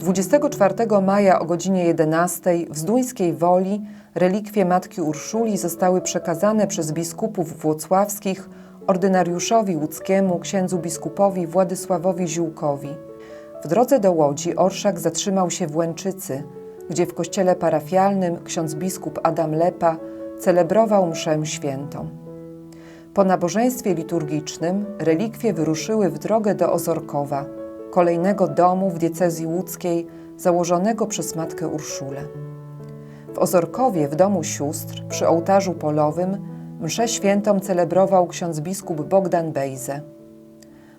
24 maja o godzinie 11 w Zduńskiej Woli relikwie Matki Urszuli zostały przekazane przez biskupów włocławskich ordynariuszowi łódzkiemu księdzu biskupowi Władysławowi Ziółkowi. W drodze do Łodzi orszak zatrzymał się w Łęczycy, gdzie w kościele parafialnym ksiądz biskup Adam Lepa celebrował mszę świętą. Po nabożeństwie liturgicznym relikwie wyruszyły w drogę do Ozorkowa, kolejnego domu w diecezji łódzkiej założonego przez matkę Urszulę. W Ozorkowie, w domu sióstr, przy ołtarzu polowym, mszę świętą celebrował ksiądz biskup Bogdan Bejze.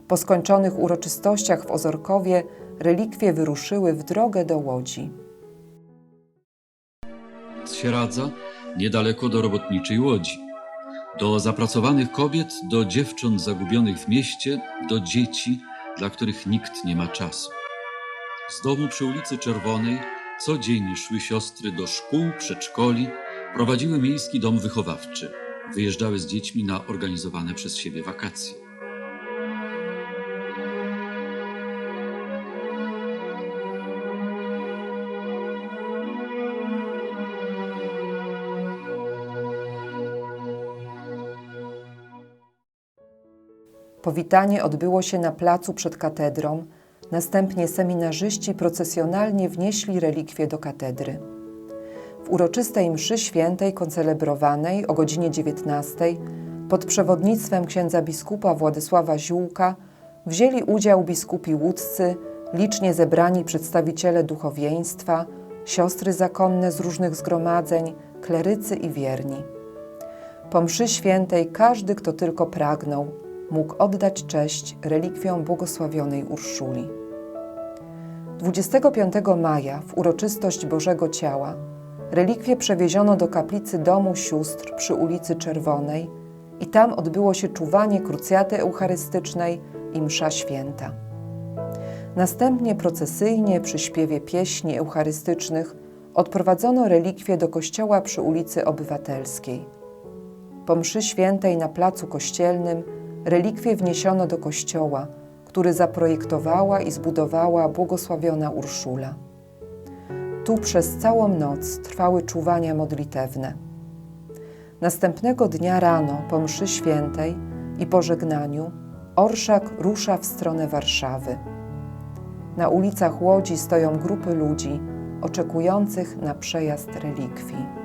Po skończonych uroczystościach w Ozorkowie relikwie wyruszyły w drogę do Łodzi. z Sieradza, niedaleko do robotniczej łodzi. Do zapracowanych kobiet, do dziewcząt zagubionych w mieście, do dzieci, dla których nikt nie ma czasu. Z domu przy ulicy Czerwonej co dzień szły siostry do szkół, przedszkoli, prowadziły miejski dom wychowawczy, wyjeżdżały z dziećmi na organizowane przez siebie wakacje. Powitanie odbyło się na placu przed katedrą, następnie seminarzyści procesjonalnie wnieśli relikwie do katedry. W uroczystej mszy świętej koncelebrowanej o godzinie 19 pod przewodnictwem księdza biskupa Władysława Ziółka wzięli udział biskupi łódzcy, licznie zebrani przedstawiciele duchowieństwa, siostry zakonne z różnych zgromadzeń, klerycy i wierni. Po mszy świętej każdy, kto tylko pragnął, mógł oddać cześć relikwiom błogosławionej Urszuli. 25 maja w uroczystość Bożego Ciała relikwie przewieziono do kaplicy domu sióstr przy ulicy Czerwonej i tam odbyło się czuwanie krucjaty eucharystycznej i msza święta. Następnie procesyjnie przy śpiewie pieśni eucharystycznych odprowadzono relikwie do kościoła przy ulicy Obywatelskiej. Po mszy świętej na placu kościelnym relikwie wniesiono do kościoła, który zaprojektowała i zbudowała błogosławiona Urszula. Tu przez całą noc trwały czuwania modlitewne. Następnego dnia rano po mszy świętej i pożegnaniu orszak rusza w stronę Warszawy. Na ulicach Łodzi stoją grupy ludzi oczekujących na przejazd relikwii.